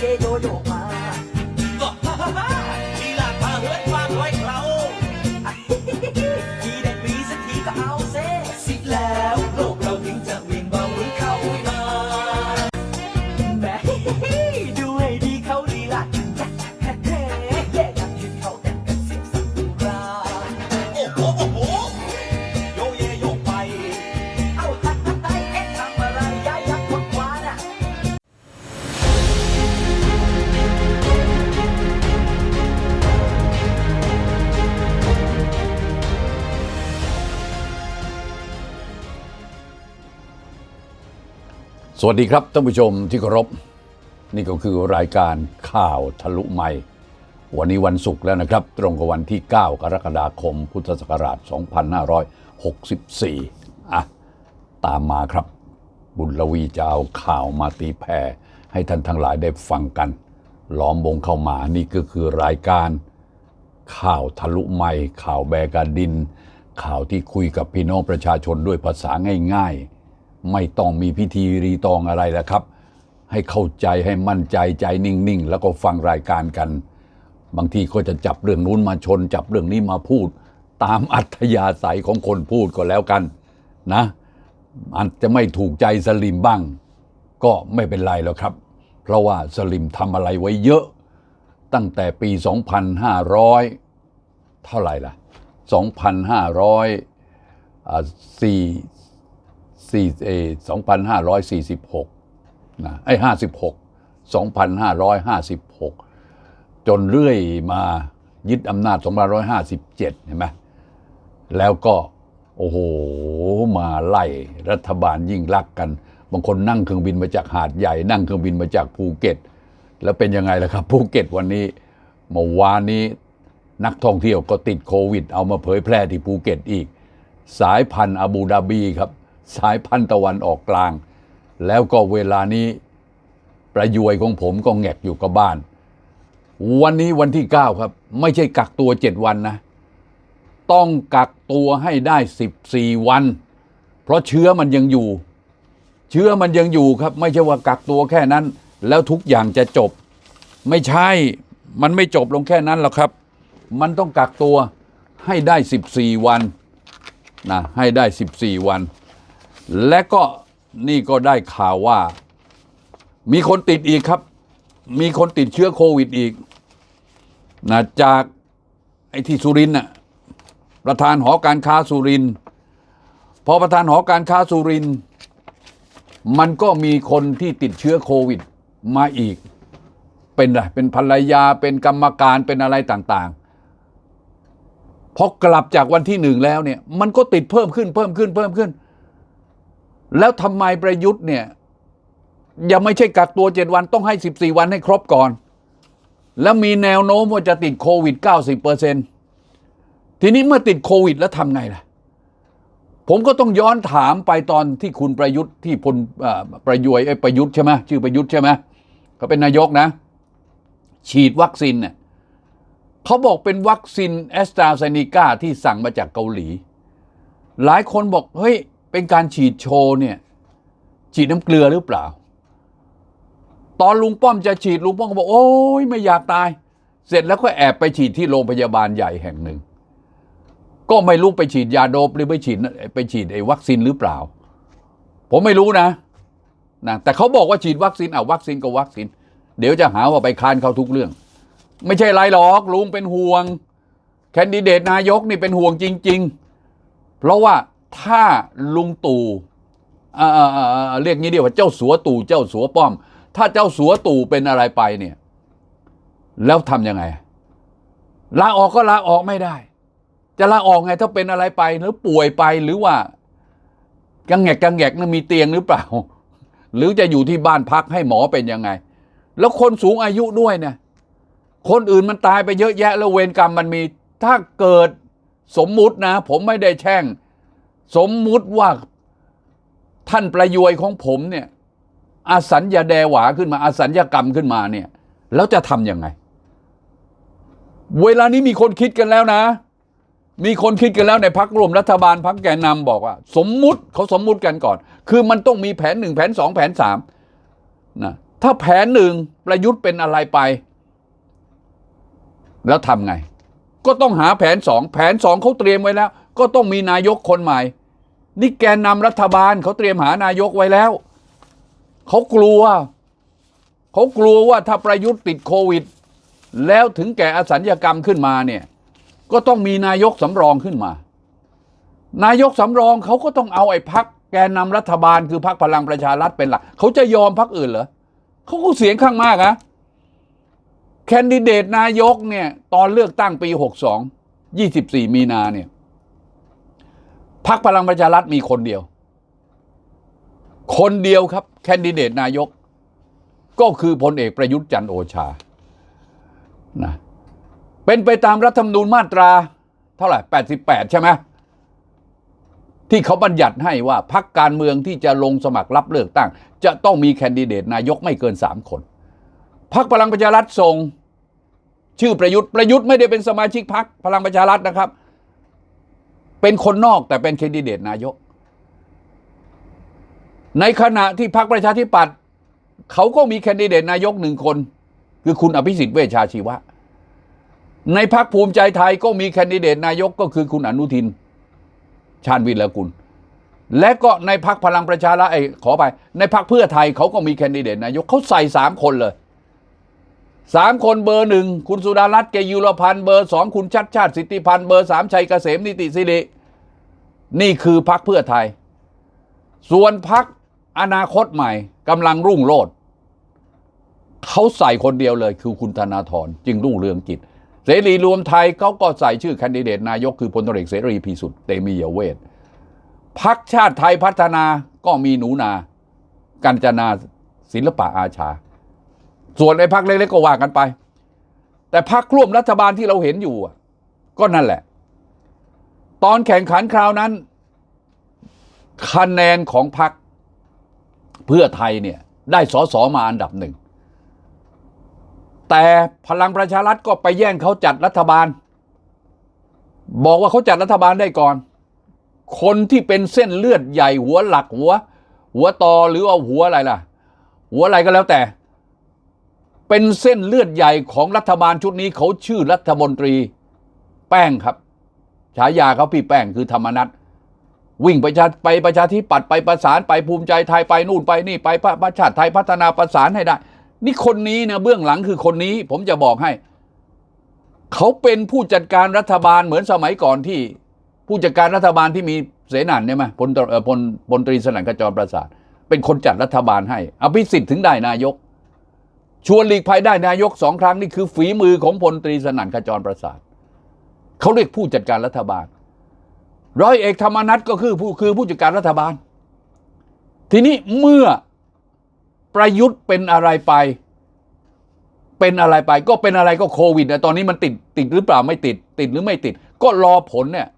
เยโสวัสดีครับท่านผู้ชมที่เคารพ นี่ก็คือรายการข่าวทะลุใหม่ วันนี้วันศุกร์แล้วนะครับ ตรงกับวันที่ 9 กรกฎาคม พุทธศักราช 2564 อะ ตามมาครับ บุญลวีจะเอาข่าวมาตีแผ่ให้ท่านทั้งหลายได้ฟังกัน ล้อมวงเข้ามานี่ก็คือรายการข่าวทะลุใหม่ ข่าวแบกาดิน ข่าวที่คุยกับพี่น้องประชาชนด้วยภาษาง่าย ๆ ไม่ต้องมีพิธีรีตองอะไรแล้วครับ ให้เข้าใจให้มั่นใจใจนิ่งๆ แล้วก็ฟังรายการกัน บางทีก็จะจับเรื่องนู้นมาชน จับเรื่องนี้มาพูด ตามอัธยาศัยของคนพูดก็แล้วกันนะอาจจะไม่ถูกใจสลิมบ้าง ก็ไม่เป็นไรแล้วครับ เพราะว่าสลิมทำอะไรไว้เยอะ ตั้งแต่ปี 2,500 เท่าไหร่ล่ะ 2,500อ่าสี่สี่ 2,546นะไอ้56 2,556 จนเรื่อยมายึดอำนาจ2,557 เห็นไหมแล้วก็ โอ้โห มาไล่รัฐบาลยิ่งรักกัน บางคนนั่งเครื่องบินมาจากหาดใหญ่ นั่งเครื่องบินมาจากภูเก็ต แล้วเป็นยังไงล่ะครับ ภูเก็ตวันนี้เมื่อวานนี้นักท่องเที่ยวก็ติดโควิด เอามาเผยแพร่ที่ภูเก็ตอีก สายพันธุ์อาบูดาบีครับ สายพันธุ์ตะวันออกกลาง แล้วก็เวลานี้ประยวยของผมก็แงกอยู่กับบ้าน วันนี้วันที่ 9 ครับ ไม่ใช่กักตัว 7 วันนะ ต้องกักตัวให้ได้ 14 วัน เพราะเชื้อมันยังอยู่ เชื้อมันยังอยู่ครับ ไม่ใช่ว่ากักตัวแค่นั้น แล้วทุกอย่างจะจบ ไม่ใช่มันไม่จบลงแค่นั้นหรอกครับ มันต้องกักตัวให้ได้ 14 วันนะให้ได้ 14 วัน และก็นี่ก็ได้ข่าวว่า มีคนติดอีกครับ มีคนติดเชื้อโควิดอีกนะจากไอ้ที่สุรินน่ะประธานหอการค้าสุรินพอประธานหอการค้าสุรินมันก็มีคนที่ติดเชื้อโควิดมาอีก เป็นอะไรเป็นภรรยาเป็นกรรมการเป็นอะไรต่างๆพอกลับจากวันที่หนึ่งแล้วเนี่ย มันก็ติดเพิ่มขึ้นเพิ่มขึ้นเพิ่มขึ้น แล้วทำไมประยุทธ์เนี่ย ยังไม่ใช่กักตัวเจ็ดวันต้องให้สิบสี่วันให้ครบก่อน แล้วมีแนวโน้มว่าจะติดโควิดเก้าสิบเปอร์เซ็นทีนี้เมื่อติดโควิดแล้วทำไงล่ะ ผมก็ต้องย้อนถามไปตอนที่คุณประยุทธ์ที่พลประยุยไอ้ยประยุทธ์ใช่ไหมชื่อประยุทธ์ใช่ไหมเขาเป็นนายกนะ ฉีดวัคซีนเนี่ยเขาบอกเป็นวัคซีนแอสตราเซเนกาที่สั่งมาจากเกาหลี หลายคนบอกเฮ้ย เป็นการฉีดโชว์เนี่ยฉีดน้ำเกลือหรือเปล่า ตอนลุงป้อมจะฉีดลุงป้อมก็บอกโอ้ยไม่อยากตาย เสร็จแล้วก็แอบไปฉีดที่โรงพยาบาลใหญ่แห่งหนึ่ง ก็ไม่รู้ไปฉีดยาโดปหรือไปฉีดไปฉีดไอ้วัคซีนหรือเปล่า ผมไม่รู้นะนะแต่เขาบอกว่าฉีดวัคซีนอะวัคซีนก็วัคซีน เดี๋ยวจะหาว่าไปค้านเขาทุกเรื่อง ไม่ใช่ไรหรอกลุงเป็นห่วง แคนดิเดตนายกนี่เป็นห่วงจริง ๆ เพราะว่า ถ้าลุงตู่เรียกงี้เดียวว่าเจ้าสัวตู่เจ้าสัวป้อม ถ้าเจ้าสัวตู่เป็นอะไรไปเนี่ย แล้วทำยังไงลาออกก็ลาออกไม่ได้ จะลาออกไงถ้าเป็นอะไรไปหรือป่วยไปหรือว่ากังแงกกังแงกนะมีเตียงหรือเปล่า หรือจะอยู่ที่บ้านพักให้หมอเป็นยังไง แล้วคนสูงอายุด้วยเนี่ยคนอื่นมันตายไปเยอะแยะ แล้วเวรกรรมมันมีถ้าเกิดสมมุตินะ ผมไม่ได้แช่ง สมมุติว่าท่านประยวยของผมเนี่ยอาสัญญาแดหวาขึ้นมาอาสัญญากรรมขึ้นมาเนี่ย แล้วจะทำยังไง เวลานี้มีคนคิดกันแล้วนะ มีคนคิดกันแล้วในพักรวมรัฐบาลพักแกนนำบอกว่า สมมุติเขาสมมุติกันก่อน คือมันต้องมีแผนหนึ่งแผนสองแผนสามนะถ้าแผนหนึ่งประยุทธ์เป็นอะไรไป แล้วทำไง ก็ต้องหาแผนสองแผนสองเขาเตรียมไว้แล้ว ก็ต้องมีนายกคนใหม่ นี่แกนนำรัฐบาลเขาเตรียมหานายกไว้แล้ว เขากลัว เขากลัวว่าถ้าประยุทธ์ติดโควิด แล้วถึงแก่อสัญญกรรมขึ้นมาเนี่ย ก็ต้องมีนายกสำรองขึ้นมา นายกสำรองเขาก็ต้องเอาไอ้พักแกนนำรัฐบาลคือพักพลังประชารัฐเป็นหลัก เขาจะยอมพักอื่นเหรอเขาก็เสียงข้างมากอะแคนดิเดตนายกเนี่ยตอนเลือกตั้งปี 62 24 มีนาเนี่ย พักพลังประชารัฐมีคนเดียว คนเดียวครับ แคนดิเดตนายก ก็คือพลเอกประยุทธ์จันโอชานะเป็นไปตามรัฐธรรมนูญมาตรา เท่าไหร่ 88 ใช่ไหมที่เขาบัญญัติให้ว่าพักการเมืองที่จะลงสมัครรับเลือกตั้ง จะต้องมีแคนดิเดตนายกไม่เกิน 3 คนพักพลังประชารัฐส่ง ชื่อประยุทธ์ประยุทธ์ไม่ได้เป็นสมาชิกพักพลังประชารัฐนะครับ เป็นคนนอกแต่เป็นแคนดิเดตนายก ในขณะที่พรรคประชาธิปัตย์เขาก็มีแคนดิเดตนายกหนึ่งคน คือคุณอภิสิทธิ์เวชชาชีวะ ในพรรคภูมิใจไทยก็มีแคนดิเดตนายกก็คือคุณอนุทิน ชาญวิรกุลและก็ในพรรคพลังประชารัฐไอ้ขอไป ในพรรคเพื่อไทยเขาก็มีแคนดิเดตนายกเขาใส่สามคนเลย สามคนเบอร์หนึ่งคุณสุดารัตน์เกยุรพันธ์เบอร์สองคุณชัดชาติสิทธิพันธ์เบอร์สามชัยเกษมนิติสิรินี่คือพรรคเพื่อไทย ส่วนพรรคอนาคตใหม่กำลังรุ่งโรจน์เขาใส่คนเดียวเลยคือคุณธนาธรจึงรุ่งเรืองกิจเสรีรวมไทยเขาก็ใส่ชื่อแคนดิเดตนายกคือพลตรวจเอกเสรีพิสุทธิ์เตมียเวทพักชาติไทยพัฒนาก็มีหนูนา กัญจนาศิลปะอาชา ส่วนในพักเล็กๆก็ว่ากันไป แต่พักร่วมรัฐบาลที่เราเห็นอยู่ก็นั่นแหละ ตอนแข่งขันคราวนั้น คะแนนของพรรคเพื่อไทยเนี่ยได้สอสอมาอันดับหนึ่ง แต่พลังประชารัฐก็ไปแย่งเขาจัดรัฐบาล บอกว่าเขาจัดรัฐบาลได้ก่อน คนที่เป็นเส้นเลือดใหญ่หัวหลักหัว หัวตอหรือเอาหัวอะไรล่ะ หัวอะไรก็แล้วแต่ เป็นเส้นเลือดใหญ่ของรัฐบาลชุดนี้เขาชื่อรัฐมนตรี แป้งครับ ฉายาเขาพี่แป้งคือธรรมนัฐวิ่งไปชาไปประชาธิปัตย์ไปประสานไปภูมิใจไทยไปนู่นไปนี่ไปพระประชาติไทยพัฒนาประสานให้ได้ นี่คนนี้นะเบื้องหลังคือคนนี้ ผมจะบอกให้ เขาเป็นผู้จัดการรัฐบาลเหมือนสมัยก่อนที่ ผู้จัดการรัฐบาลที่มีเสนาญเนี่ยไหมพลตเอ่อพลพลตรีสนั่นขจรประสาทเป็นคนจัดรัฐบาลให้อภิสิทธิ์ถึงได้นายก ชวนหลีกภัยได้นายกสองครั้งนี่คือฝีมือของพลตรีสนั่นขจรประสาทเขาเรียกผู้จัดการรัฐบาล ร้อยเอกธรรมนัฐก็คือผู้คือผู้จัดการรัฐบาล ทีนี้เมื่อประยุทธ์เป็นอะไรไป เป็นอะไรไป ก็เป็นอะไรก็โควิดนะตอนนี้มันติดติดหรือเปล่าไม่ติด ติดหรือไม่ติด ก็รอผลเนี่ย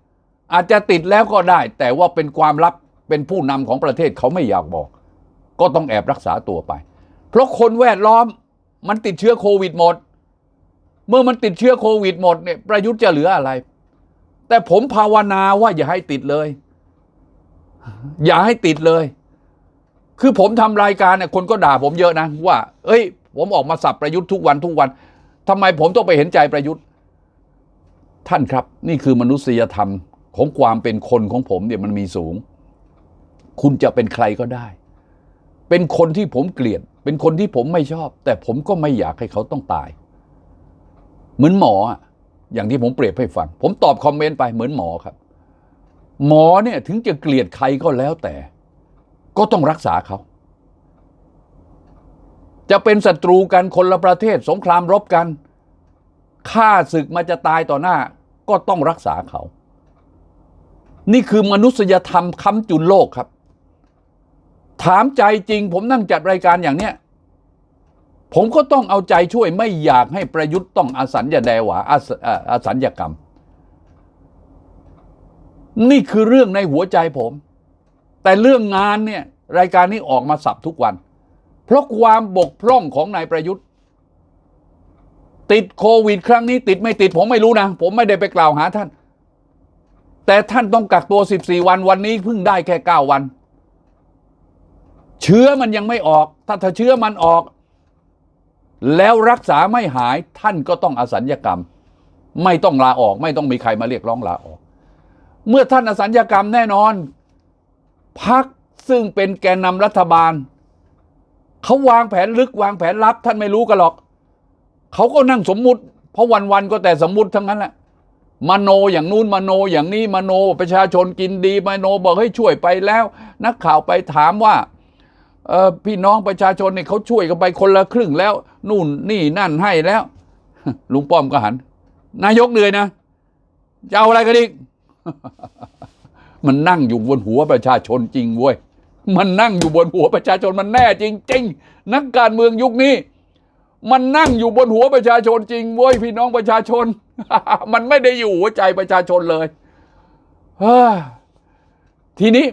อาจจะติดแล้วก็ได้ แต่ว่าเป็นความลับเป็นผู้นำของประเทศเขาไม่อยากบอก ก็ต้องแอบรักษาตัวไป เพราะคนแวดล้อม มันติดเชื้อโควิดหมด เมื่อมันติดเชื้อโควิดหมดเนี่ยประยุทธ์จะเหลืออะไร แต่ผมภาวนาว่าอย่าให้ติดเลย อย่าให้ติดเลย คือผมทำรายการเนี่ยคนก็ด่าผมเยอะนะว่า เอ้ย ผมออกมาสับประยุทธ์ทุกวันทุกวันทำไมผมต้องไปเห็นใจประยุทธ์ ท่านครับ นี่คือมนุษยธรรมของความเป็นคนของผมเนี่ยมันมีสูง คุณจะเป็นใครก็ได้ เป็นคนที่ผมเกลียด เป็นคนที่ผมไม่ชอบ แต่ผมก็ไม่อยากให้เขาต้องตาย เหมือนหมออย่างที่ผมเปรียบให้ฟัง ผมตอบคอมเมนต์ไปเหมือนหมอครับ หมอเนี่ยถึงจะเกลียดใครก็แล้วแต่ ก็ต้องรักษาเขา จะเป็นศัตรูกันคนละประเทศ สงครามรบกันฆ่าศึกมาจะตายต่อหน้า ก็ต้องรักษาเขา นี่คือมนุษยธรรมค้ำจุนโลกครับ ถามใจจริง ผมนั่งจัดรายการอย่างเนี้ยผมก็ต้องเอาใจช่วยไม่อยากให้ประยุทธ์ต้องอาสัญญาแดหวาอาอาสัญญกรรม นี่คือเรื่องในหัวใจผม แต่เรื่องงานเนี่ยรายการนี้ออกมาสับทุกวัน เพราะความบกพร่องของนายประยุทธ์ ติดโควิด ครั้งนี้ ติดไม่ติดผมไม่รู้นะ ผมไม่ได้ไปกล่าวหาท่าน แต่ท่านต้องกักตัว 14 วันวันนี้เพิ่งได้แค่ 9 วัน เชื้อมันยังไม่ออก ถ้าถ้าเชื้อมันออก แล้วรักษาไม่หายท่านก็ต้องอสัญญกรรม ไม่ต้องลาออก ไม่ต้องมีใครมาเรียกร้องลาออก เมื่อท่านอสัญญกรรมแน่นอนพักซึ่งเป็นแกนนำรัฐบาลเขาวางแผนลึกวางแผนลับ ท่านไม่รู้กันหรอก เขาก็นั่งสมมุติ เพราะวันๆก็แต่สมมุติทั้งนั้นแหละมโนอย่างนู้นมโนอย่างนี้มโนประชาชนกินดีมโนบอกให้ช่วยไปแล้ว นักข่าวไปถามว่า พี่น้องประชาชนเนี่ยเขาช่วยกันไปคนละครึ่งแล้ว นู่นนี่นั่นให้แล้ว ลุงป้อมก็หัน นายกเหนื่อยนะจะเอาอะไรกันอีกมันนั่งอยู่บนหัวประชาชนจริงเว้ยมันนั่งอยู่บนหัวประชาชนมันแน่จริง ๆ นักการเมืองยุคนี้ มันนั่งอยู่บนหัวประชาชนจริงเว้ยพี่น้องประชาชน มันไม่ได้อยู่หัวใจประชาชนเลยทีนี้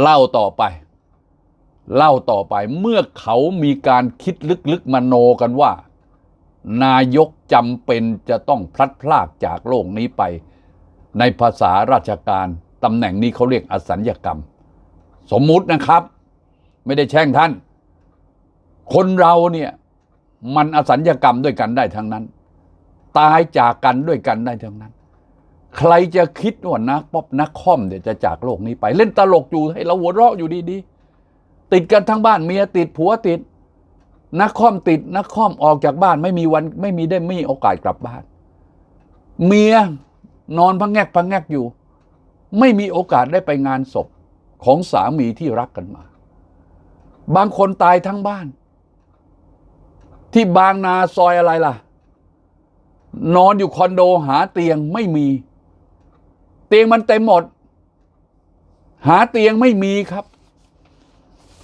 เล่าต่อไป เล่าต่อไปเมื่อเขามีการคิดลึกๆมโนกันว่า นายกจำเป็นจะต้องพลัดพรากจากโลกนี้ไป ในภาษาราชการตำแหน่งนี้เขาเรียกอสัญญกรรม สมมุตินะครับ ไม่ได้แช่งท่าน คนเราเนี่ยมันอสัญญกรรมด้วยกันได้ทั้งนั้น ตายจากกันด้วยกันได้ทั้งนั้น ใครจะคิดว่านักป๊อปนักคอมเดี๋ยวจะจากโลกนี้ไป เล่นตลกอยู่ให้เราหัวเราะอยู่ดีๆ ติดกันทั้งบ้านเมียติดผัวติด นักคอมติดนักคอมออกจากบ้านไม่มีวันไม่มีได้ไม่มีโอกาสกลับบ้าน เมียนอนพังแงกพังแงกอยู่ ไม่มีโอกาสได้ไปงานศพของสามีที่รักกันมา บางคนตายทั้งบ้าน ที่บางนาซอยอะไรล่ะ นอนอยู่คอนโดหาเตียงไม่มี เตียงมันเต็มหมด หาเตียงไม่มีครับ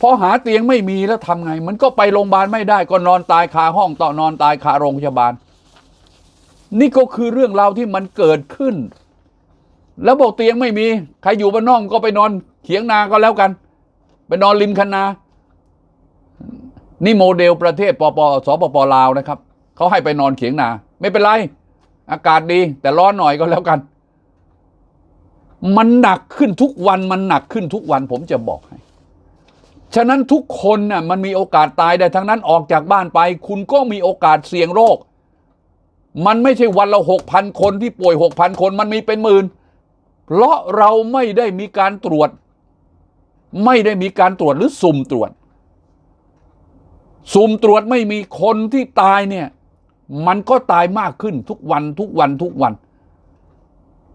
พอหาเตียงไม่มีแล้วทำไง มันก็ไปโรงพยาบาลไม่ได้ก็นอนตายคาห้องต่อนอนตายคาโรงพยาบาล นี่ก็คือเรื่องราวที่มันเกิดขึ้น แล้วบอกเตียงไม่มี ใครอยู่บ้านนอกก็ไปนอนเขียงนาก็แล้วกัน ไปนอนริมคันนานี่โมเดลประเทศปปสปปลาวนะครับเขาให้ไปนอนเขียงนา ไม่เป็นไร อากาศดี แต่ร้อนหน่อยก็แล้วกัน มันหนักขึ้นทุกวันมันหนักขึ้นทุกวันผมจะบอก ฉะนั้นทุกคนน่ะมันมีโอกาสตายได้ทั้งนั้นออกจากบ้านไป คุณก็มีโอกาสเสี่ยงโรค มันไม่ใช่วันละหกพันคนที่ป่วยหกพันคนมันมีเป็นหมื่นเพราะเราไม่ได้มีการตรวจ ไม่ได้มีการตรวจหรือสุ่มตรวจ สุ่มตรวจไม่มีคนที่ตายเนี่ย มันก็ตายมากขึ้นทุกวันทุกวันทุกวัน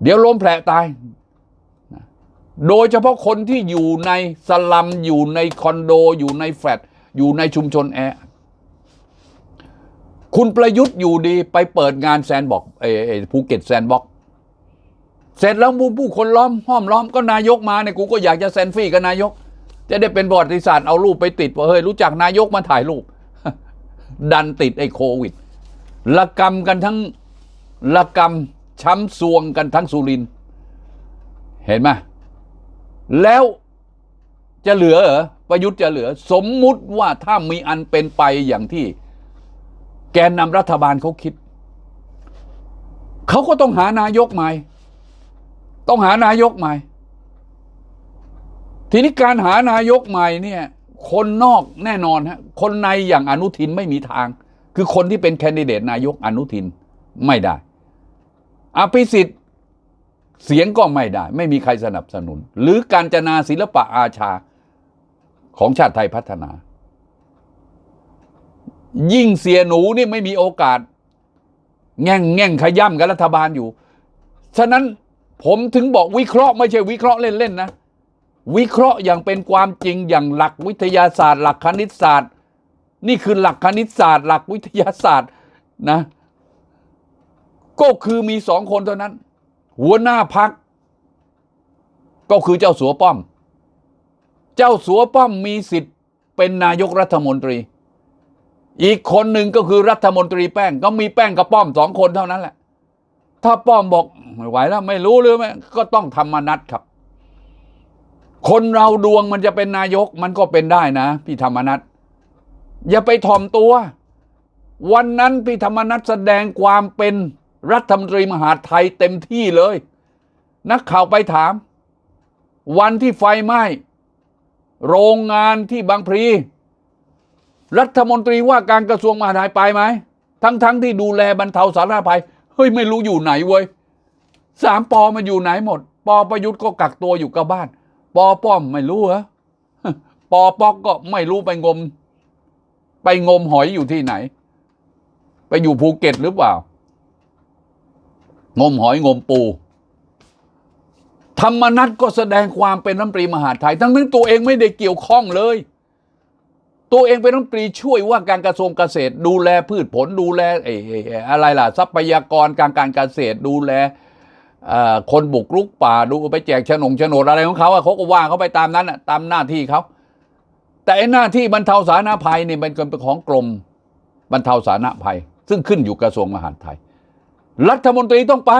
เดี๋ยวล้มแผลตาย โดยเฉพาะคนที่อยู่ในสลัมอยู่ในคอนโด อยู่ในแฟลตอยู่ในชุมชนแออัดคุณประยุทธ์อยู่ดีไปเปิดงานแซนบอกเออภูเก็ตแซนบ็อกเสร็จแล้วมูผู้คนล้อมห้อมล้อมก็นายกมาเนี่ยกูก็อยากจะแซนฟี่กับนายก จะได้เป็นประวัติศาสตร์เอารูปไปติดว่าเฮ้ยรู้จักนายกมาถ่ายรูป ดันติดไอ้โควิดละกรรมกันทั้งละกรรมช้ำซวงกันทั้งสุรินเห็นไหม แล้วจะเหลือเหรอประยุทธ์จะเหลือ สมมุติว่าถ้ามีอันเป็นไปอย่างที่ แกนนำรัฐบาลเขาคิด เขาก็ต้องหานายกใหม่ ต้องหานายกใหม่ ทีนี้การหานายกใหม่เนี่ย คนนอกแน่นอนฮะคนในอย่างอนุทินไม่มีทาง คือคนที่เป็นแคนดิเดตนายกอนุทินไม่ได้ อภิสิทธิ์ เสียงก็ไม่ได้ ไม่มีใครสนับสนุน หรือการจนาศิลปะอาชาของชาติไทยพัฒนา ยิ่งเสียหนูนี่ไม่มีโอกาส แง่งแง่งขย่ำกับรัฐบาลอยู่ ฉะนั้นผมถึงบอกวิเคราะห์ไม่ใช่วิเคราะห์เล่นๆนะ วิเคราะห์อย่างเป็นความจริงอย่างหลักวิทยาศาสตร์ หลักคณิตศาสตร์ นี่คือหลักคณิตศาสตร์ หลักวิทยาศาสตร์นะ ก็คือมีสองคนเท่านั้น หัวหน้าพัก ก็คือเจ้าสัวป้อม เจ้าสัวป้อมมีสิทธิ์เป็นนายกรัฐมนตรี อีกคนหนึ่งก็คือรัฐมนตรีแป้ง ก็มีแป้งกับป้อมสองคนเท่านั้นแหละ ถ้าป้อมบอกไม่ไหวแล้วไม่รู้หรือไม่ก็ต้องธรรมนัตครับ คนเราดวงมันจะเป็นนายกมันก็เป็นได้นะ พี่ธรรมนัตอย่าไปถ่อมตัว วันนั้นพี่ธรรมนัตแสดงความเป็น รัฐมนตรีมหาดไทยเต็มที่เลย นักข่าวไปถาม วันที่ไฟไหม้โรงงานที่บางพลีรัฐมนตรีว่าการกระทรวงมหาดไทยไปไหม ทั้งๆทที่ดูแลบรรเทาสาธารณภัย เฮ้ย ไม่รู้อยู่ไหนเว้ยสามปอมันอยู่ไหนหมด ปอประยุทธ์ก็กักตัวอยู่กับบ้าน ปอป้อมไม่รู้เหรอปอปอกก็ไม่รู้ไปงม ไปงมหอยอยู่ที่ไหน ไปอยู่ภูเก็ตหรือเปล่า งมหอยงมปู ธรรมนัตก็แสดงความเป็นรัฐมนตรีมหาดไทย ทั้งที่ตัวเองไม่ได้เกี่ยวข้องเลย ตัวเองเป็นรัฐมนตรีช่วยว่าการกระทรวงเกษตร ดูแลพืชผลดูแลไอ้อะไรล่ะทรัพยากรการการเกษตรดูแลคนบุกรุกป่าดูไปแจกฉนงโฉนดอะไรของเขาเขาก็ว่าเขาไปตามนั้นตามหน้าที่เขาแต่หน้าที่บรรเทาสาธารณภัยนี่ยมันเป็นของกรมบรรเทาสาธารณภัย ซึ่งขึ้นอยู่กระทรวงมหาดไทย รัฐมนตรีต้องไป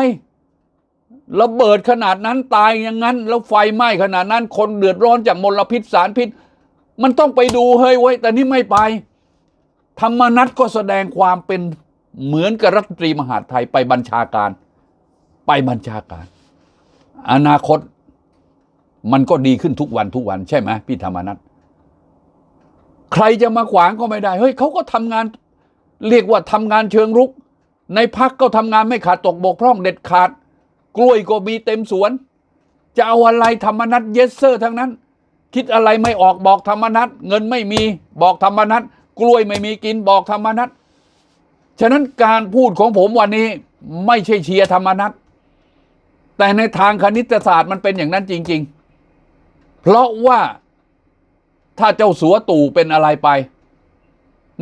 ระเบิดขนาดนั้นตายอย่างนั้น แล้วไฟไหม้ขนาดนั้น คนเดือดร้อนจากมลพิษสารพิษ มันต้องไปดูเฮ้ยไว้แต่นี่ไม่ไป ธรรมนัตก็แสดงความเป็นเหมือนกับรัฐมนตรีมหาดไทยไปบัญชาการ ไปบัญชาการ อนาคตมันก็ดีขึ้นทุกวันทุกวันใช่ไหมพี่ธรรมนัตใครจะมาขวางก็ไม่ได้เฮ้ยเขาก็ทำงาน เรียกว่าทำงานเชิงรุก ในพักก็ทำงานไม่ขาดตกบกพร่องเด็ดขาด กล้วยก็มีเต็มสวน จะเอาอะไรธรรมนัตเยสเซอร์ทั้งนั้น คิดอะไรไม่ออกบอกธรรมนัตเงินไม่มีบอกธรรมนัตกล้วยไม่มีกินบอกธรรมนัตฉะนั้นการพูดของผมวันนี้ไม่ใช่เชียร์ธรรมนัตแต่ในทางคณิตศาสตร์มันเป็นอย่างนั้นจริง ๆ เพราะว่าถ้าเจ้าสัวตู่เป็นอะไรไป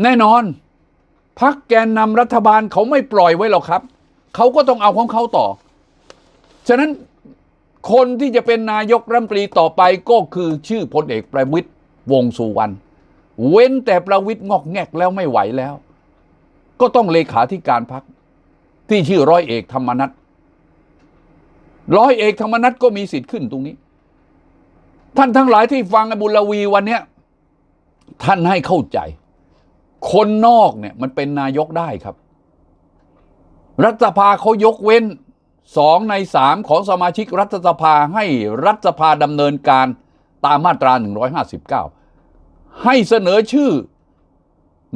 แน่นอน พักแกนนำรัฐบาลเขาไม่ปล่อยไว้หรอกครับ เขาก็ต้องเอาของเขาต่อ ฉะนั้นคนที่จะเป็นนายกรัฐมนตรีต่อไปก็คือชื่อพลเอกประวิตยวงสุวรรณเว้นแต่ประวิตย์งอกแงกแล้วไม่ไหวแล้ว ก็ต้องเลขาธิการพักที่ชื่อร้อยเอกธรรมนัฐร้อยเอกธรรมนัฐก็มีสิทธิ์ขึ้นตรงนี้ ท่านทั้งหลายที่ฟังอบุญลวีวันเนี้ยท่านให้เข้าใจ คนนอกเนี่ยมันเป็นนายกได้ครับ รัฐสภาเขายกเว้นสองในสามของสมาชิกรัฐสภาให้รัฐสภาดำเนินการตามมาตรา 159 ให้เสนอชื่อ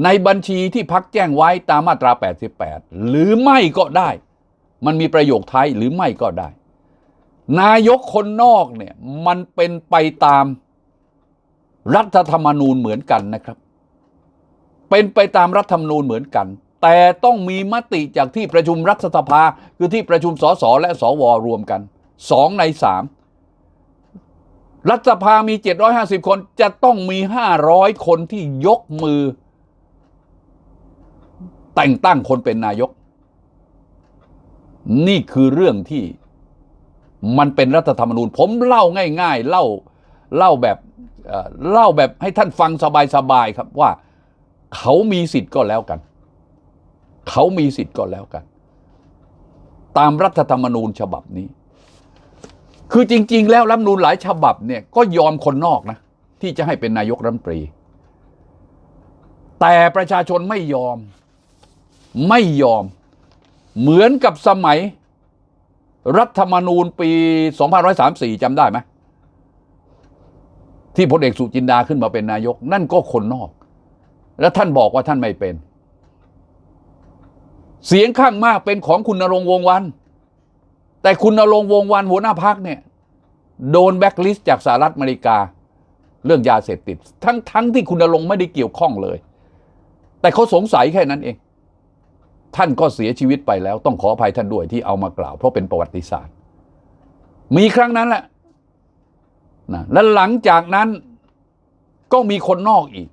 ในบัญชีที่พักแจ้งไว้ตามมาตรา 88 หรือไม่ก็ได้ มันมีประโยคท้ายหรือไม่ก็ได้ นายกคนนอกเนี่ยมันเป็นไปตามรัฐธรรมนูญเหมือนกันนะครับ เป็นไปตามรัฐธรรมนูญเหมือนกัน แต่ต้องมีมติจากที่ประชุมรัฐสภา คือที่ประชุมสสและสวรวมกันสองในสามรัฐสภามี 750 คนจะต้องมี 500 คนที่ยกมือ แต่งตั้งคนเป็นนายก นี่คือเรื่องที่มันเป็นรัฐธรรมนูญ ผมเล่าง่าย ๆ เล่าเล่าแบบเอ่อเล่าแบบให้ท่านฟังสบาย ๆ ครับว่า เขามีสิทธิ์ก็แล้วกัน เขามีสิทธิ์ก็แล้วกัน ตามรัฐธรรมนูญฉบับนี้ คือจริง ๆ แล้วรัฐธรรมนูญหลายฉบับเนี่ยก็ยอมคนนอกนะ ที่จะให้เป็นนายกรัฐมนตรี แต่ประชาชนไม่ยอม ไม่ยอม เหมือนกับสมัย รัฐธรรมนูญปี2534จำได้ไหมที่พลเอกสุจินดาขึ้นมาเป็นนายก นั่นก็คนนอก แล้วท่านบอกว่าท่านไม่เป็น เสียงข้างมากเป็นของคุณนรงวงวัน แต่คุณนรงวงวันหัวหน้าพักเนี่ยโดนแบ็กลิสต์จากสหรัฐอเมริกา เรื่องยาเสพติด ทั้งทั้งที่คุณนรงไม่ได้เกี่ยวข้องเลย แต่เขาสงสัยแค่นั้นเอง ท่านก็เสียชีวิตไปแล้ว ต้องขออภัยท่านด้วยที่เอามากล่าว เพราะเป็นประวัติศาสตร์ มีครั้งนั้นแหละนะและหลังจากนั้นก็มีคนนอกอีก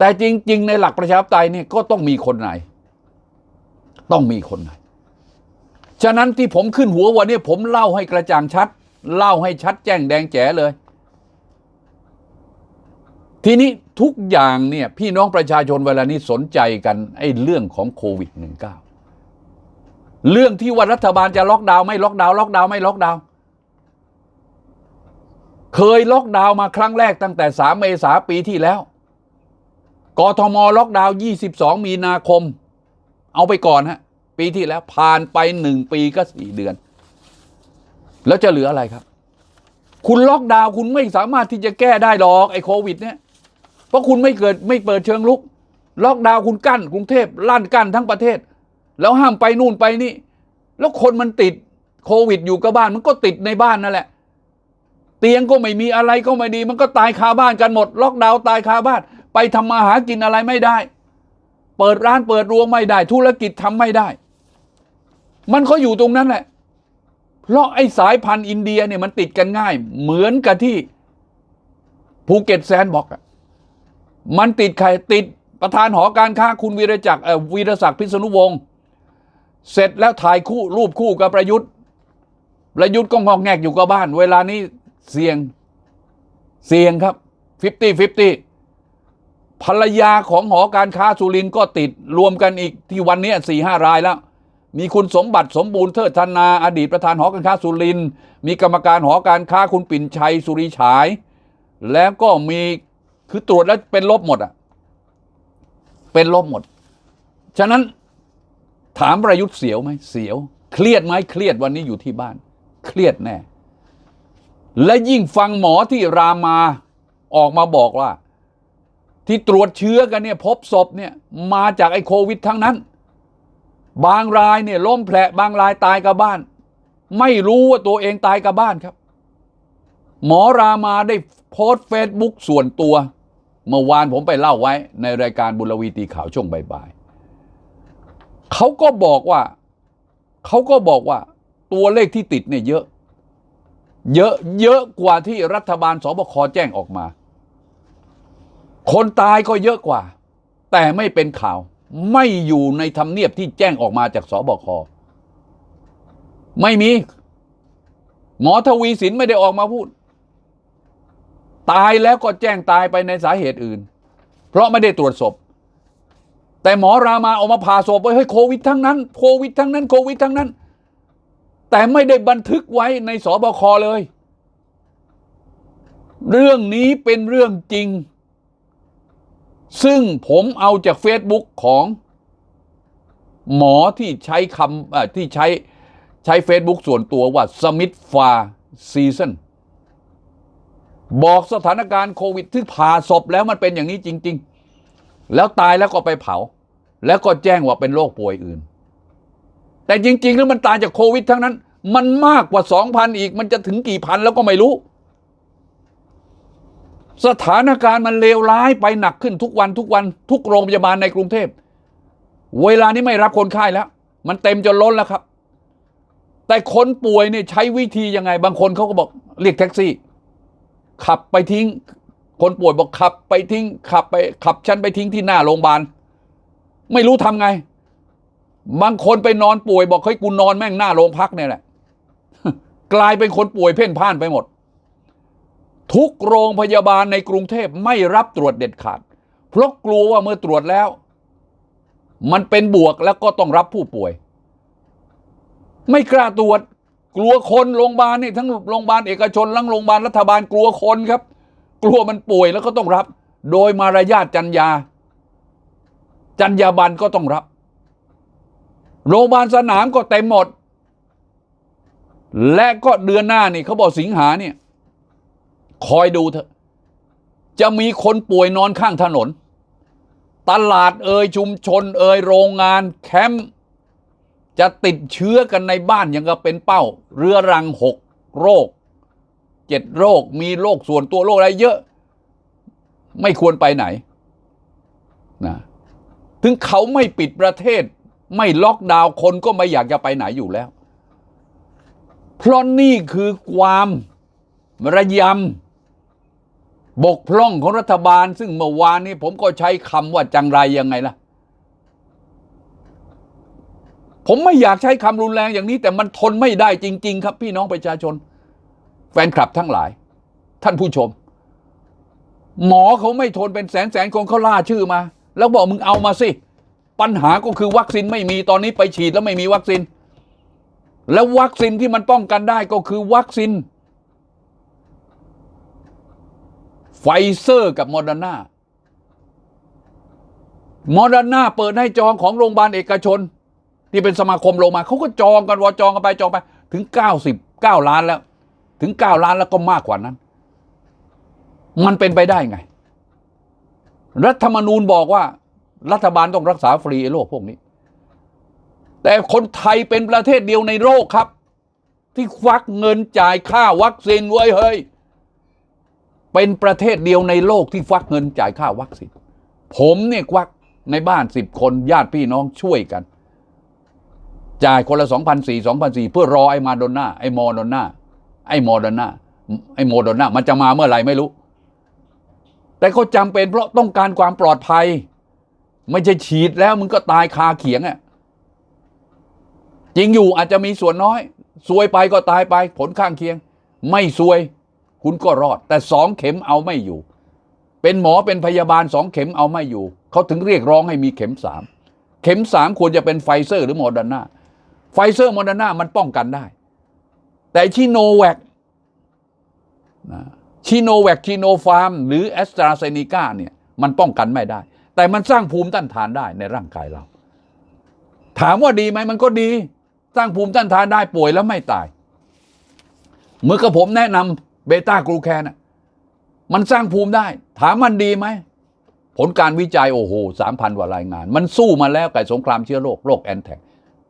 แต่จริง ๆ ในหลักประชาธิปไตยเนี่ยก็ต้องมีคนไหน ต้องมีคนไหน ฉะนั้นที่ผมขึ้นหัววันนี้ผมเล่าให้กระจ่างชัด เล่าให้ชัดแจ้งแดงแจ๋เลย ทีนี้ทุกอย่างเนี่ย พี่น้องประชาชนเวลานี้สนใจกันไอ้เรื่องของโควิด -19 เรื่องที่ว่ารัฐบาลจะล็อกดาวน์ไม่ล็อกดาวน์ล็อกดาวน์ไม่ล็อกดาวน์เคยล็อกดาวน์มาครั้งแรกตั้งแต่ 3 เมษาปีที่แล้ว กทมล็อกดาวน์22 มีนาคม เอาไปก่อนฮะ ปีที่แล้วผ่านไปหนึ่งปีก็สี่เดือน แล้วจะเหลืออะไรครับ คุณล็อกดาวน์คุณไม่สามารถที่จะแก้ได้หรอกไอ้โควิด เนี่ย เพราะคุณไม่เกิดไม่เปิดเชิงลุก ล็อกดาวน์คุณกั้นกรุงเทพลั่นกั้นทั้งประเทศ แล้วห้ามไปนู่นไปนี่ แล้วคนมันติดโควิดอยู่กับบ้านมันก็ติดในบ้านนั่นแหละ เตียงก็ไม่มีอะไรก็ไม่ดี มันก็ตายคาบ้านกันหมด ล็อกดาวน์ตายคาบ้าน ไปทำมาหากินอะไรไม่ได้ เปิดร้านเปิดรวงไม่ได้ ธุรกิจทำไม่ได้ มันก็อยู่ตรงนั้นแหละ เพราะไอ้สายพันธุ์อินเดียเนี่ยมันติดกันง่าย เหมือนกับที่ภูเก็ตแซนบอกอะมันติดใครติดประธานหอการค้าคุณวีรจักรเอ่อวีรศักดิ์พิษณุวงศ์เสร็จแล้วถ่ายคู่รูปคู่กับประยุทธ์ ประยุทธ์ก็งอกแงกอยู่กับบ้าน เวลานี้เสี่ยงเสี่ยงครับ50 50 ภรรยาของหอการค้าสุรินก็ติดรวมกันอีกที่วันนี้สี่ห้ารายแล้ว มีคุณสมบัติสมบูรณ์เทิดธนา อดีตประธานหอการค้าสุรินมีกรรมการหอการค้าคุณปิ่นชัยสุริฉาย แล้วก็มีคือตรวจแล้วเป็นลบหมดอะ เป็นลบหมด ฉะนั้นถามประยุทธ์เสียวไหมเสียว เครียดไหมเครียดวันนี้อยู่ที่บ้าน เครียดแน่ และยิ่งฟังหมอที่รามาออกมาบอกว่า ที่ตรวจเชื้อกันเนี่ยพบศพเนี่ยมาจากไอ้โควิดทั้งนั้น บางรายเนี่ยล้มแผลบางรายตายกับบ้าน ไม่รู้ว่าตัวเองตายกับบ้านครับ หมอรามาได้โพสต์เฟซบุ๊กส่วนตัว เมื่อวานผมไปเล่าไว้ในรายการบุรวีตีข่าวช่วงบ่ายๆเขาก็บอกว่าเขาก็บอกว่าตัวเลขที่ติดเนี่ยเยอะ เยอะเยอะกว่าที่รัฐบาลสบคแจ้งออกมา คนตายก็เยอะกว่า แต่ไม่เป็นข่าว ไม่อยู่ในทำเนียบที่แจ้งออกมาจากสบค ไม่มี หมอทวีสินไม่ได้ออกมาพูด ตายแล้วก็แจ้งตายไปในสาเหตุอื่น เพราะไม่ได้ตรวจศพ แต่หมอรามาออกมาผ่าศพไว้เฮ้ยโควิดทั้งนั้นโควิดทั้งนั้นโควิดทั้งนั้น แต่ไม่ได้บันทึกไว้ในสบคเลย เรื่องนี้เป็นเรื่องจริง ซึ่งผมเอาจากเฟซบุ๊กของหมอที่ใช้คำที่ใช้ใช้ Facebook ส่วนตัวว่าสมิธฟาซีซันบอกสถานการณ์โควิดที่ผ่าศพแล้วมันเป็นอย่างนี้จริง ๆ แล้วตายแล้วก็ไปเผา แล้วก็แจ้งว่าเป็นโรคป่วยอื่น แต่จริง ๆ แล้วมันตายจากโควิดทั้งนั้น มันมากกว่าสองพันอีก มันจะถึงกี่พันแล้วก็ไม่รู้ สถานการณ์มันเลวร้ายไปหนักขึ้นทุกวันทุกวันทุกโรงพยาบาลในกรุงเทพ เวลานี้ไม่รับคนไข้แล้ว มันเต็มจนล้นแล้วครับ แต่คนป่วยเนี่ยใช้วิธียังไง บางคนเขาก็บอกเรียกแท็กซี่ ขับไปทิ้ง คนป่วยบอกขับไปทิ้ง ขับไปขับฉันไปทิ้งที่หน้าโรงพยาบาล ไม่รู้ทำไง บางคนไปนอนป่วยบอกเฮ้ยกูนอนแม่งหน้าโรงพักเนี่ยแหละ กลายเป็นคนป่วยเพ่นพ่านไปหมด ทุกโรงพยาบาลในกรุงเทพไม่รับตรวจเด็ดขาด เพราะกลัวว่าเมื่อตรวจแล้ว มันเป็นบวกแล้วก็ต้องรับผู้ป่วย ไม่กล้าตรวจ กลัวคนโรงพยาบาลนี่ทั้งโรงพยาบาลเอกชนทั้งโรงพยาบาลรัฐบาลกลัวคนครับ กลัวมันป่วยแล้วก็ต้องรับ โดยมารยาทจัญญา จัญญาบันก็ต้องรับ โรงพยาบาลสนามก็เต็มหมด และก็เดือนหน้านี่เขาบอกสิงหาเนี่ย คอยดูเถอะ จะมีคนป่วยนอนข้างถนน ตลาดเอ่ยชุมชนเอ่ยโรงงานแคมป์จะติดเชื้อกันในบ้านยังกับเป็นเป้า เรื้อรังหกโรคเจ็ดโรค มีโรคส่วนตัวโรคอะไรเยอะ ไม่ควรไปไหนนะถึงเขาไม่ปิดประเทศ ไม่ล็อกดาวน์คนก็ไม่อยากจะไปไหนอยู่แล้ว เพราะนี่คือความระยำ บกพร่องของรัฐบาล ซึ่งเมื่อวานนี้ผมก็ใช้คำว่าจังไรยังไงล่ะ ผมไม่อยากใช้คำรุนแรงอย่างนี้ แต่มันทนไม่ได้จริง ๆ ครับ พี่น้องประชาชน แฟนคลับทั้งหลาย ท่านผู้ชม หมอเขาไม่ทนเป็นแสนแสนคนเขาล่าชื่อมา แล้วบอกมึงเอามาสิ ปัญหาก็คือวัคซีนไม่มีตอนนี้ไปฉีดแล้วไม่มีวัคซีนแล้ววัคซีนที่มันป้องกันได้ก็คือวัคซีน ไฟเซอร์กับโมเดอร์นาโมเดอร์นาเปิดให้จองของโรงพยาบาลเอกชน ที่เป็นสมาคมโรงพยาบาลเขาก็จองกันวอจองกันไปจองไป ถึง 99 ล้านแล้ว ถึง 9 ล้านแล้วก็มากกว่านั้น มันเป็นไปได้ไง รัฐธรรมนูญบอกว่า รัฐบาลต้องรักษาฟรีโรคพวกนี้ แต่คนไทยเป็นประเทศเดียวในโลกครับ ที่ควักเงินจ่ายค่าวัคซีนไว้ยเฮ้ย เป็นประเทศเดียวในโลกที่ควักเงินจ่ายค่าวัคซีนผมเนี่ยควักในบ้านสิบคนญาติพี่น้องช่วยกัน จ่ายคนละสองพันสี่สองพันสี่เพื่อรอไอ้มาโดน่าไอ้มอร์โดน่าไอ้มอร์โดน่าไอ้โมโดน่ามันจะมาเมื่อไหร่ไม่รู้ แต่เขาจำเป็นเพราะต้องการความปลอดภัย ไม่ใช่ฉีดแล้วมึงก็ตายคาเขียงอะ่ะจริงอยู่อาจจะมีส่วนน้อย ซวยไปก็ตายไปผลข้างเคียง ไม่ซวย คุณก็รอด แต่สองเข็มเอาไม่อยู่ เป็นหมอเป็นพยาบาลสองเข็มเอาไม่อยู่ เขาถึงเรียกร้องให้มีเข็มสามเข็มสามควรจะเป็นไฟเซอร์หรือโมเดอร์นาไฟเซอร์โมเดอร์นามันป้องกันได้ แต่ชิโนแวคชิโนแวคชิโนฟาร์ม หรือแอสตราเซเนกาเนี่ยมันป้องกันไม่ได้ แต่มันสร้างภูมิต้านทานได้ในร่างกายเรา ถามว่าดีไหมมันก็ดี สร้างภูมิต้านทานได้ป่วยแล้วไม่ตาย เมื่อกับผมแนะนำ เบต้ากลูแคนน่ะมันสร้างภูมิได้ ถามมันดีไหม ผลการวิจัยโอ้โหสามพันกว่ารายงาน มันสู้มาแล้วกับสงครามเชื้อโรคโรคแอนแทก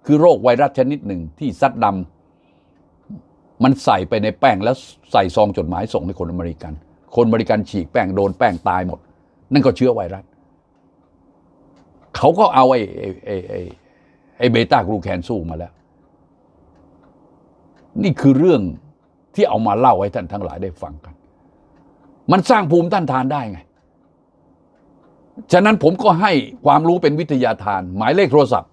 คือโรคไวรัสชนิดหนึ่งที่ซัดดำมันใส่ไปในแป้งแล้วใส่ซองจดหมายส่งให้คนอเมริกัน คนอเมริกันฉีกแป้งโดนแป้งตายหมด นั่นก็เชื้อไวรัสเขาก็เอาไอ้ไอ้ไอ้ไอ้ไอ้เบต้ากลูแคนสู้มาแล้ว นี่คือเรื่อง ที่เอามาเล่าให้ท่านทั้งหลายได้ฟังกัน มันสร้างภูมิต้านทานได้ไง ฉะนั้นผมก็ให้ความรู้เป็นวิทยาทาน หมายเลขโทรศัพท์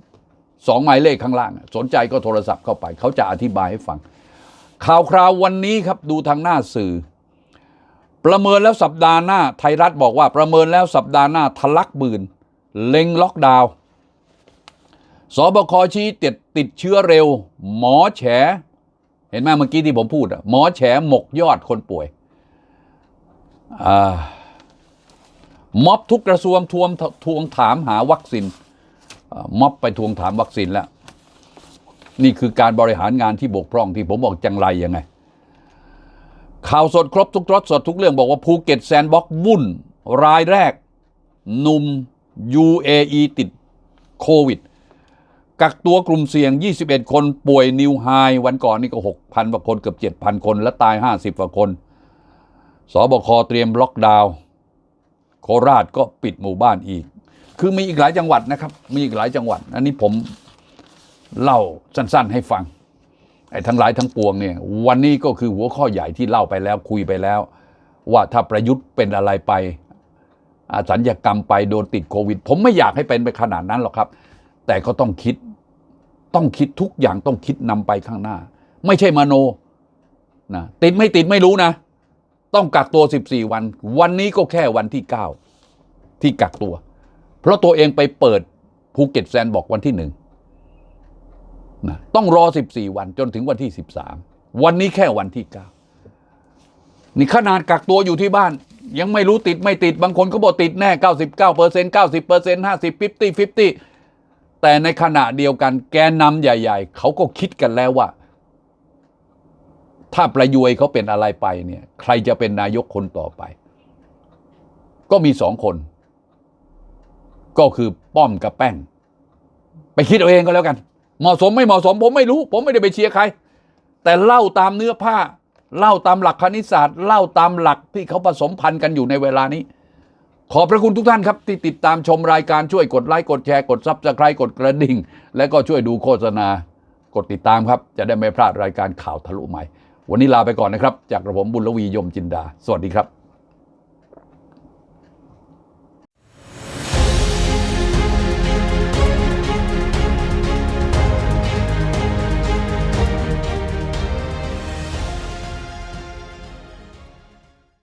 สองหมายเลขข้างล่าง สนใจก็โทรศัพท์เข้าไป เขาจะอธิบายให้ฟัง ข่าวคราววันนี้ครับดูทางหน้าสื่อ ประเมินแล้วสัปดาห์หน้า ไทยรัฐบอกว่าประเมินแล้วสัปดาห์หน้าทะลักบืนเล็งล็อกดาวน์สบคชี้ติดติดเชื้อเร็ว หมอแฉ เห็นไหมเมื่อกี้ที่ผมพูดหมอแฉหมกยอดคนป่วยม็อบทุกกระทรวงทวงทวงถามหาวัคซีนม็อบไปทวงถามวัคซีนแล้ว นี่คือการบริหารงานที่บกพร่องที่ผมบอกจังไรยังไง ข่าวสดครบทุกรสสดทุกเรื่องบอกว่าภูเก็ตแซนด์บ็อกซ์วุ่น รายแรกหนุ่ม UAE ติดโควิด กักตัวกลุ่มเสี่ยง 21 คนป่วยนิวไฮวันก่อนนี่ก็ 6,000กว่าคนเกือบ 7,000 คน และตาย 50กว่าคน สบคเตรียมล็อกดาวน์โคราชก็ปิดหมู่บ้านอีก คือมีอีกหลายจังหวัดนะครับ มีอีกหลายจังหวัด อันนี้ผมเล่าสั้นๆให้ฟัง ไอ้ทั้งหลายทั้งปวงเนี่ย วันนี้ก็คือหัวข้อใหญ่ที่เล่าไปแล้วคุยไปแล้ว ว่าถ้าประยุทธ์เป็นอะไรไป อาสัญญกรรมไปโดนติดโควิด ผมไม่อยากให้เป็นไปขนาดนั้นหรอกครับ แต่ก็ต้องคิด ต้องคิดทุกอย่างต้องคิดนำไปข้างหน้า ไม่ใช่มโนนะติดไม่ติดไม่รู้นะ ต้องกักตัว 14 วัน วันนี้ก็แค่วันที่ 9 ที่กักตัว เพราะตัวเองไปเปิดภูเก็ตแซนบอกวันที่หนึ่งนะต้องรอ 14 วันจนถึงวันที่ 13 วันนี้แค่วันที่ 9 นี่ขนาดกักตัวอยู่ที่บ้าน ยังไม่รู้ติดไม่ติดบางคนก็บอกติดแน่ 99เปอร์เซ็นต์90เปอร์เซ็นต์50 50 50 แต่ในขณะเดียวกันแกนนำใหญ่ ๆ เขาก็คิดกันแล้วว่า ถ้าประยุยเขาเป็นอะไรไปเนี่ย ใครจะเป็นนายกคนต่อไป ก็มีสองคน ก็คือป้อมกับแป้ง ไปคิดเอาเองก็แล้วกัน เหมาะสมไม่เหมาะสม ผมไม่รู้ ผมไม่ได้ไปเชียร์ใคร แต่เล่าตามเนื้อผ้า เล่าตามหลักคณิตศาสตร์ เล่าตามหลักที่เขาผสมพันธุ์กันอยู่ในเวลานี้ ขอบพระคุณทุกท่านครับที่ติดตามชมรายการช่วยกดไลค์กดแชร์กดซับสไครต์กดกระดิ่ง และก็ช่วยดูโฆษณา กดติดตามครับ จะได้ไม่พลาดรายการข่าวทะลุใหม่ วันนี้ลาไปก่อนนะครับ จากกระผมบุญลวียมจินดา สวัสดีครับ